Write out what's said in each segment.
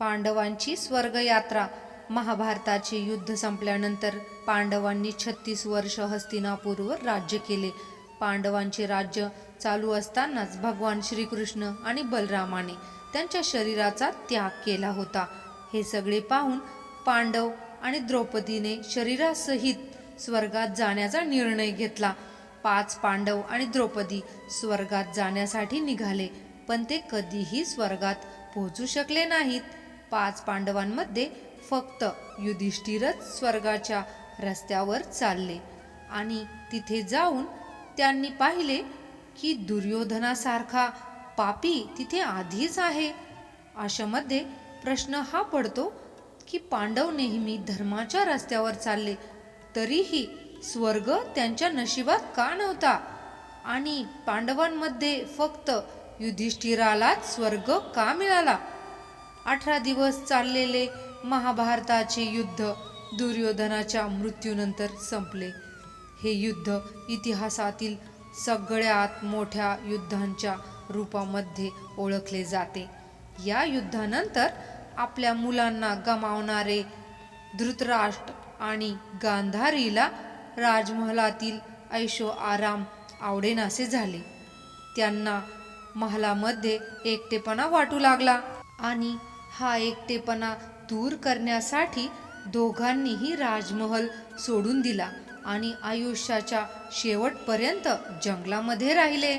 पांडवांची स्वर्गयात्रा. महाभारताचे युद्ध संपल्यानंतर पांडवांनी छत्तीस वर्ष हस्तिनापूरवर राज्य केले. पांडवांचे राज्य चालू असतानाच भगवान श्रीकृष्ण आणि बलरामाने त्यांच्या शरीराचा त्याग केला होता. हे सगळे पाहून पांडव आणि द्रौपदीने शरीरासहित स्वर्गात जाण्याचा निर्णय घेतला. पाच पांडव आणि द्रौपदी स्वर्गात जाण्यासाठी निघाले पण ते कधीही स्वर्गात पोहोचू शकले नाहीत. पाच पांडवांमध्ये फक्त युधिष्ठिरच स्वर्गाच्या रस्त्यावर चालले आणि तिथे जाऊन त्यांनी पाहिले की दुर्योधनासारखा पापी तिथे आधीच आहे. अशामध्ये प्रश्न हा पडतो की पांडव नेहमी धर्माच्या रस्त्यावर चालले तरीही स्वर्ग त्यांच्या नशिबात का नव्हता? आणि पांडवांमध्ये फक्त युधिष्ठिरालाच स्वर्ग का मिळाला? अठरा दिवस चाललेले महाभारताचे युद्ध दुर्योधनाच्या मृत्यूनंतर संपले. हे युद्ध इतिहासातील सगळ्यात मोठ्या युद्धांच्या रूपामध्ये ओळखले जाते. या युद्धानंतर आपल्या मुलांना गमावणारे धृतराष्ट्र आणि गांधारीला राजमहलातील ऐशो आराम आवडेनासे झाले. त्यांना महालामध्ये एकटेपणा वाटू लागला आणि हा एकटेपणा दूर करण्यासाठी दोघांनीही राजमहल सोडून दिला आणि आयुष्याच्या शेवटपर्यंत जंगलामध्ये राहिले.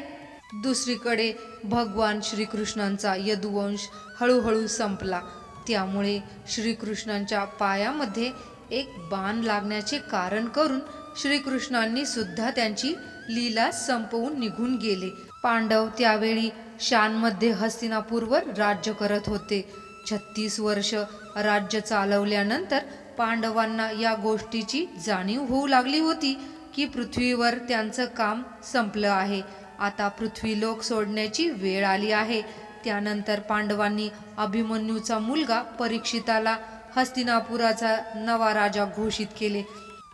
दुसरीकडे भगवान श्रीकृष्णांचा यदुवंश हळूहळू संपला. त्यामुळे श्रीकृष्णांच्या पायामध्ये एक बाण लागण्याचे कारण करून श्रीकृष्णांनी सुद्धा त्यांची लीला संपवून निघून गेले. पांडव त्यावेळी शानमध्ये हस्तिनापूरवर राज्य करत होते. छत्तीस वर्ष राज्य चालवल्यानंतर पांडवांना या गोष्टीची जाणीव होऊ लागली होती की पृथ्वीवर त्यांचं काम संपलं आहे. आता पृथ्वीलोक सोडण्याची वेळ आली आहे. त्यानंतर पांडवांनी अभिमन्यूचा मुलगा परीक्षिताला हस्तिनापुराचा नवा राजा घोषित केले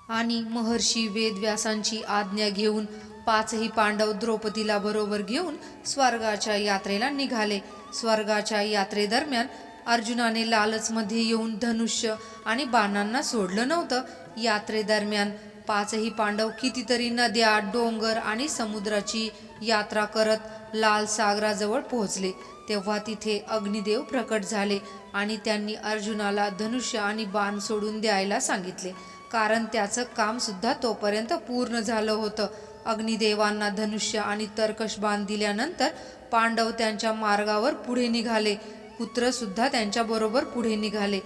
आणि महर्षी वेदव्यासांची आज्ञा घेऊन पाचही पांडव द्रौपदीला बरोबर घेऊन स्वर्गाच्या यात्रेला निघाले. स्वर्गाच्या यात्रेदरम्यान अर्जुनाने लालचमध्ये येऊन धनुष्य आणि बाणांना सोडलं नव्हतं. यात्रेदरम्यान पाचही पांडव कितीतरी नद्या डोंगर आणि समुद्राची यात्रा करत लाल सागराजवळ पोहोचले. तेव्हा तिथे अग्निदेव प्रकट झाले आणि त्यांनी अर्जुनाला धनुष्य आणि बाण सोडून द्यायला सांगितले. कारण त्याचं कामसुद्धा तोपर्यंत पूर्ण झालं होतं. अग्निदेवांना धनुष्य आणि तर्कश बाण दिल्यानंतर पांडव त्यांच्या मार्गावर पुढे निघाले. कुत्रसुद्धा त्यांच्याबरोबर पुढे निघाले.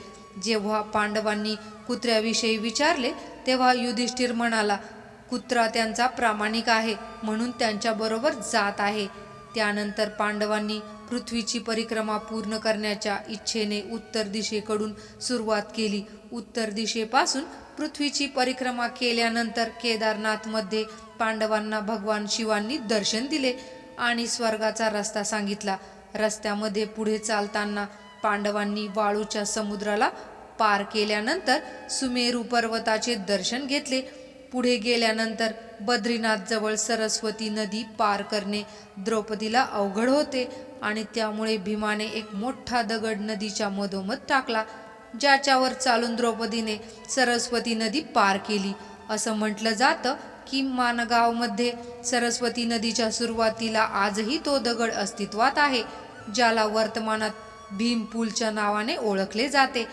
जेव्हा पांडवांनी कुत्र्याविषयी विचारले तेव्हा युधिष्ठिर म्हणाला कुत्रा त्यांचा प्रामाणिक आहे म्हणून त्यांच्याबरोबर जात आहे. त्यानंतर पांडवांनी पृथ्वीची परिक्रमा पूर्ण करण्याच्या इच्छेने उत्तर दिशेकडून सुरुवात केली. उत्तर दिशेपासून पृथ्वीची परिक्रमा केल्यानंतर केदारनाथमध्ये पांडवांना भगवान शिवांनी दर्शन दिले आणि स्वर्गाचा रस्ता सांगितला. रस्त्यामध्ये पुढे चालताना पांडवांनी वाळूच्या समुद्राला पार केल्यानंतर सुमेरू पर्वताचे दर्शन घेतले. पुढे गेल्यानंतर बद्रीनाथजवळ सरस्वती नदी पार करणे द्रौपदीला अवघड होते आणि त्यामुळे भीमाने एक मोठा दगड नदीच्या मधोमध टाकला ज्याच्यावर चालून द्रौपदीने सरस्वती नदी पार केली. असं म्हटलं जातं की मानगावमध्ये सरस्वती नदीच्या सुरुवातीला आजही तो दगड अस्तित्वात आहे ज्याला वर्तमानात भीम पूलच्या नावाने ओळखले जाते.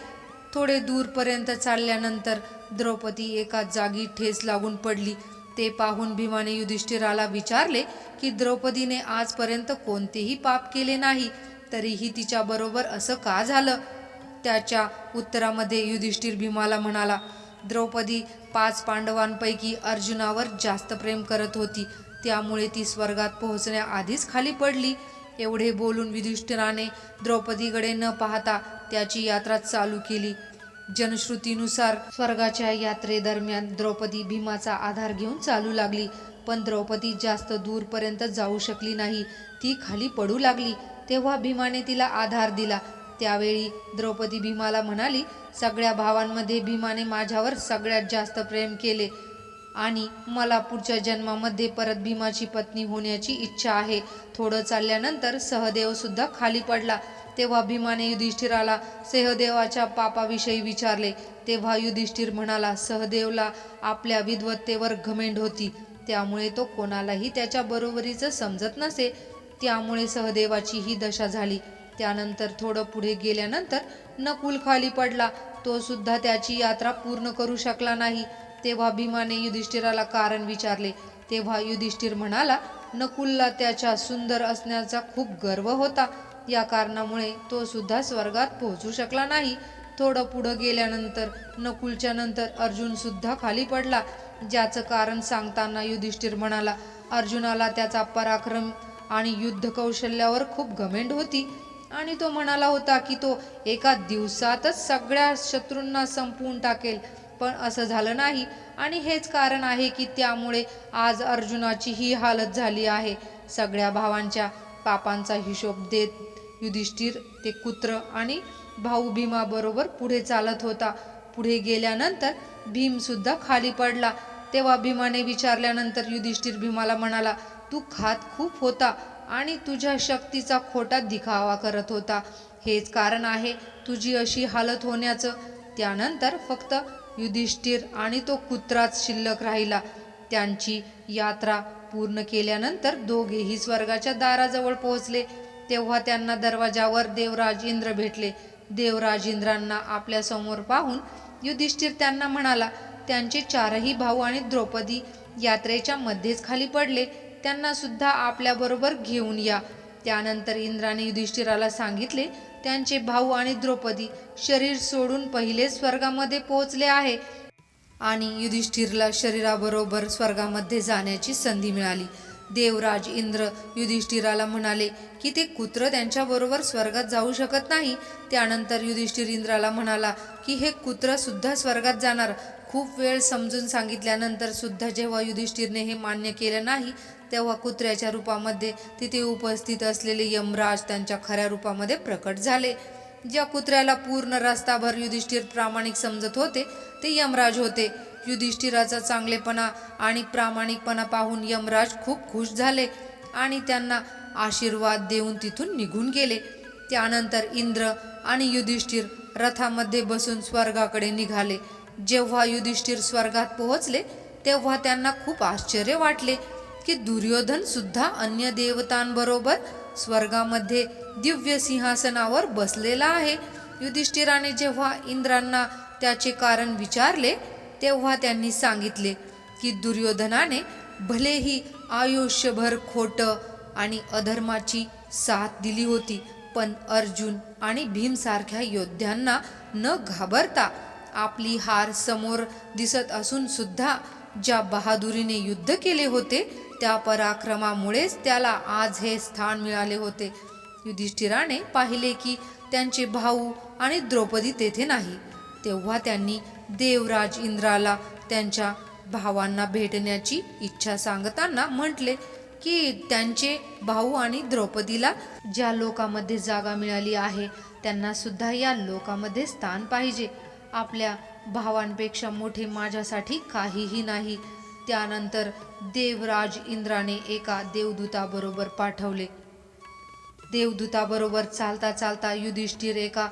थोडे दूरपर्यंत चालल्यानंतर द्रौपदी एका जागी ठेस लागून पडली. ते पाहून भीमाने युधिष्ठिराला विचारले की द्रौपदीने आजपर्यंत कोणतेही पाप केले नाही तरीही तिच्याबरोबर असं का झालं? त्याच्या उत्तरामध्ये युधिष्ठिर भीमाला म्हणाला द्रौपदी पाच पांडवांपैकी अर्जुनावर जास्त प्रेम करत होती. त्यामुळे ती स्वर्गात पोहोचण्याआधीच खाली पडली. एवढे बोलून युधिष्ठिराने द्रौपदीकडे न पाहता त्याची यात्रा चालू केली. जनश्रुतीनुसार स्वर्गाच्या यात्रेदरम्यान द्रौपदी भीमाचा आधार घेऊन चालू लागली. पण द्रौपदी जास्त दूरपर्यंत जाऊ शकली नाही. ती खाली पडू लागली. तेव्हा भीमाने तिला आधार दिला. त्यावेळी द्रौपदी भीमाला म्हणाली सगळ्या भावांमध्ये भीमाने माझ्यावर सगळ्यात जास्त प्रेम केले आणि मला पुढच्या जन्मामध्ये परत भीमाची पत्नी होण्याची इच्छा आहे. थोडं चालल्यानंतर सहदेवसुद्धा खाली पडला. तेव्हा भीमाने युधिष्ठिराला सहदेवाच्या पापाविषयी विचारले. तेव्हा युधिष्ठिर म्हणाला सहदेवला आपल्या विद्वत्तेवर घमेंड होती. त्यामुळे तो कोणालाही त्याच्या बरोबरीचं समजत नसे. त्यामुळे सहदेवाची ही दशा झाली. त्यानंतर थोडं पुढे गेल्यानंतर नकुल खाली पडला. तो सुद्धा त्याची यात्रा पूर्ण करू शकला नाही. तेव्हा भीमाने युधिष्ठिराला कारण विचारले. तेव्हा युधिष्ठिर म्हणाला नकुलला त्याच्या सुंदर असण्याचा खूप गर्व होता. या कारणामुळे तो सुद्धा स्वर्गात पोहोचू शकला नाही. थोडं पुढं गेल्यानंतर नकुलच्या नंतर अर्जुन सुद्धा खाली पडला. ज्याचं कारण सांगताना युधिष्ठिर म्हणाला अर्जुनाला त्याचा पराक्रम आणि युद्ध कौशल्यावर खूप घमेंड होती. आणि तो म्हणाला होता की तो एका दिवसातच सगळ्या शत्रूंना संपवून टाकेल. पण असं झालं नाही. आणि हेच कारण आहे की त्यामुळे आज अर्जुनाची ही हालत झाली आहे. सगळ्या भावांच्या पापांचा हिशोब देत युधिष्ठिर ते कुत्र आणि भाऊ भीमाबरोबर पुढे चालत होता. पुढे गेल्यानंतर भीमसुद्धा खाली पडला. तेव्हा भीमाने विचारल्यानंतर युधिष्ठिर भीमाला म्हणाला तू खात खूप होता. आणि तुझ्या शक्तीचा खोटा दिखावा करत होता. हेच कारण आहे तुझी अशी हालत होण्याचं. त्यानंतर फक्त युधिष्ठिर आणि तो कुत्राच शिल्लक राहिला. त्यांची यात्रा पूर्ण केल्यानंतर दोघेही स्वर्गाच्या दाराजवळ पोहोचले. तेव्हा त्यांना दरवाजावर देवराज इंद्र भेटले. देवराज इंद्रांना आपल्यासमोर पाहून युधिष्ठिर त्यांना म्हणाला त्यांचे चारही भाऊ आणि द्रौपदी यात्रेच्या मध्येच खाली पडले. त्यांना सुद्धा आपल्याबरोबर घेऊन या. त्यानंतर इंद्राने युधिष्ठिराला सांगितले त्यांचे भाऊ आणि द्रौपदी शरीर सोडून पहिले स्वर्गामध्ये पोहोचले आहे. आणि युधिष्ठिरला शरीराबरोबर स्वर्गामध्ये जाण्याची संधी मिळाली. देवराज इंद्र युधिष्ठिराला म्हणाले की ते कुत्र त्यांच्याबरोबर स्वर्गात जाऊ शकत नाही. त्यानंतर युधिष्ठिर इंद्राला म्हणाला की हे कुत्र सुद्धा स्वर्गात जाणार. खूप वेळ समजून सांगितल्यानंतर सुद्धा जेव्हा युधिष्ठिरने हे मान्य केलं नाही तेव्हा कुत्र्याच्या रूपामध्ये तिथे उपस्थित असलेले यमराज त्यांच्या खऱ्या रूपामध्ये प्रकट झाले. ज्या कुत्र्याला पूर्ण रस्ताभर युधिष्ठिर प्रामाणिक समजत होते ते यमराज होते. युधिष्ठिराचा चांगलेपणा आणि प्रामाणिकपणा पाहून यमराज खूप खुश झाले आणि त्यांना आशीर्वाद देऊन तिथून निघून गेले. त्यानंतर इंद्र आणि युधिष्ठिर रथामध्ये बसून स्वर्गाकडे निघाले. जेव्हा युधिष्ठिर स्वर्गात पोहोचले तेव्हा त्यांना खूप आश्चर्य वाटले. की दुर्योधन सुद्धा अन्य देवतांबरोबर स्वर्गामध्ये दिव्य सिंहासनावर बसलेला आहे. युधिष्ठिराने जेव्हा इंद्रांना त्याचे कारण विचारले तेव्हा त्यांनी सांगितले की दुर्योधनाने भलेही आयुष्यभर खोटं आणि अधर्माची साथ दिली होती पण अर्जुन आणि भीमसारख्या योद्ध्यांना न घाबरता आपली हार समोर दिसत असून सुद्धा ज्या बहादुरीने युद्ध केले होते त्या पराक्रमामुळेच त्याला आज हे स्थान मिळाले होते. युधिष्ठिराने पाहिले की त्यांचे भाऊ आणि द्रौपदी तेथे नाही. तेव्हा त्यांनी देवराज इंद्राला त्यांच्या भावांना भेटण्याची इच्छा सांगताना म्हटले की त्यांचे भाऊ आणि द्रौपदीला ज्या लोकामध्ये जागा मिळाली आहे त्यांना सुद्धा या लोकामध्ये स्थान पाहिजे. आपल्या भावांपेक्षा मोठे माझ्यासाठी काहीही नाही. त्यानंतर देवराज इंद्राने एका देवदूताबरोबर पाठवले. देवदूताबरोबर चालता चालता युधिष्ठिर एका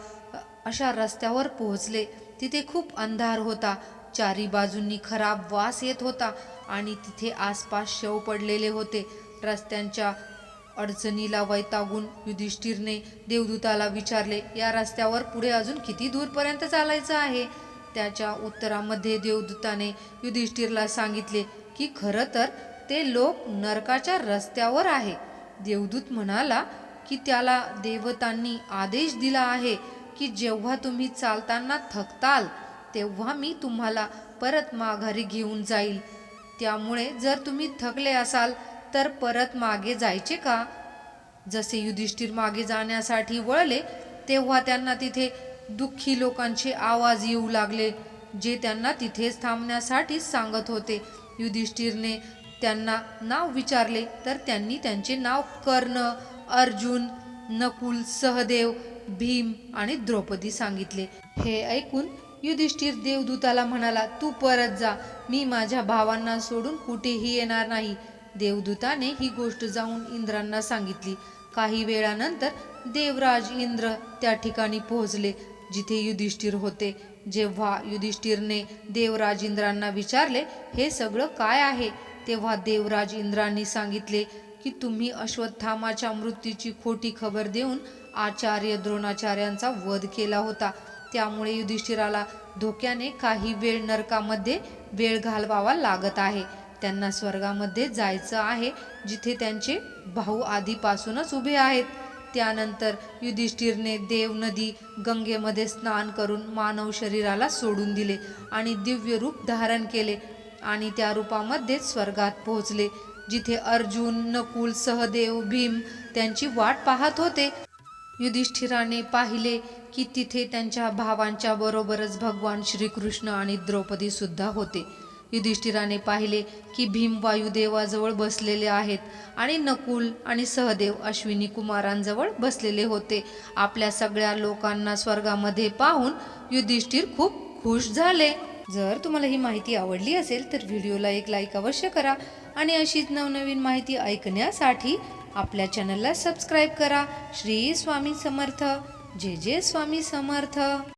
अशा रस्त्यावर पोहोचले. तिथे खूप अंधार होता. चारी बाजूंनी खराब वास येत होता आणि तिथे आसपास शव पडलेले होते. रस्त्यांच्या अडचणीला वैतागून युधिष्ठिरने देवदूताला विचारले या रस्त्यावर पुढे अजून किती दूरपर्यंत चालायचं आहे? त्याच्या उत्तरामध्ये देवदूताने युधिष्ठिरला सांगितले की खरं तर ते लोक नरकाच्या रस्त्यावर आहे. देवदूत म्हणाला की त्याला देवतांनी आदेश दिला आहे की जेव्हा तुम्ही चालताना थकताल तेव्हा मी तुम्हाला परत माघारी घेऊन जाईल. त्यामुळे जर तुम्ही थकले असाल तर परत मागे जायचे का? जसे युधिष्ठिर मागे जाण्यासाठी वळले तेव्हा त्यांना तिथे दुःखी लोकांचे आवाज येऊ लागले जे त्यांना तिथेच थांबण्यासाठी सांगत होते. युधिष्ठिरने त्यांना नाव विचारले तर त्यांनी त्यांचे नाव कर्ण अर्जुन नकुल सहदेव भीम आणि द्रौपदी सांगितले. हे ऐकून युधिष्ठिर देवदूताला म्हणाला तू परत जा. मी माझ्या भावांना सोडून कुठेही येणार नाही. देवदूताने ही गोष्ट जाऊन इंद्रांना सांगितली. काही वेळानंतर देवराज इंद्र त्या ठिकाणी पोहोचले. जिथे युधिष्ठिर होते जेव्हा युधिष्ठिरने देवराज इंद्रांना विचारले हे सगळं काय आहे? तेव्हा देवराज इंद्रांनी सांगितले की तुम्ही अश्वत्थामाच्या मृत्यूची खोटी खबर देऊन आचार्य द्रोणाचार्यांचा वध केला होता. त्यामुळे युधिष्ठिराला धोक्याने काही वेळ नरकामध्ये वेळ घालवावा लागत आहे. त्यांना स्वर्गामध्ये जायचं आहे जिथे त्यांचे भाऊ आधीपासूनच उभे आहेत. त्यानंतर युधिष्ठिरने देव नदी गंगेमध्ये स्नान करून मानव शरीराला सोडून दिले आणि दिव्य रूप धारण केले आणि त्या रूपामध्येच स्वर्गात पोहोचले जिथे अर्जुन नकुल सहदेव भीम त्यांची वाट पाहत होते. युधिष्ठिराने पाहिले की तिथे त्यांच्या भावांच्या बरोबरच भगवान श्रीकृष्ण आणि द्रौपदी सुद्धा होते. युधिष्ठिराने पाहिले की भीम वायुदेवाजवळ बसलेले आहेत आणि नकुल आणि सहदेव अश्विनी कुमारांजवळ बसलेले होते. आपल्या सगळ्या लोकांना स्वर्गामध्ये पाहून युधिष्ठिर खूप खुश झाले. जर तुम्हाला ही माहिती आवडली असेल तर व्हिडिओला एक लाईक अवश्य करा आणि अशीच नवनवीन माहिती ऐकण्यासाठी आपल्या चॅनलला सबस्क्राईब करा. श्री स्वामी समर्थ. जे जे स्वामी समर्थ.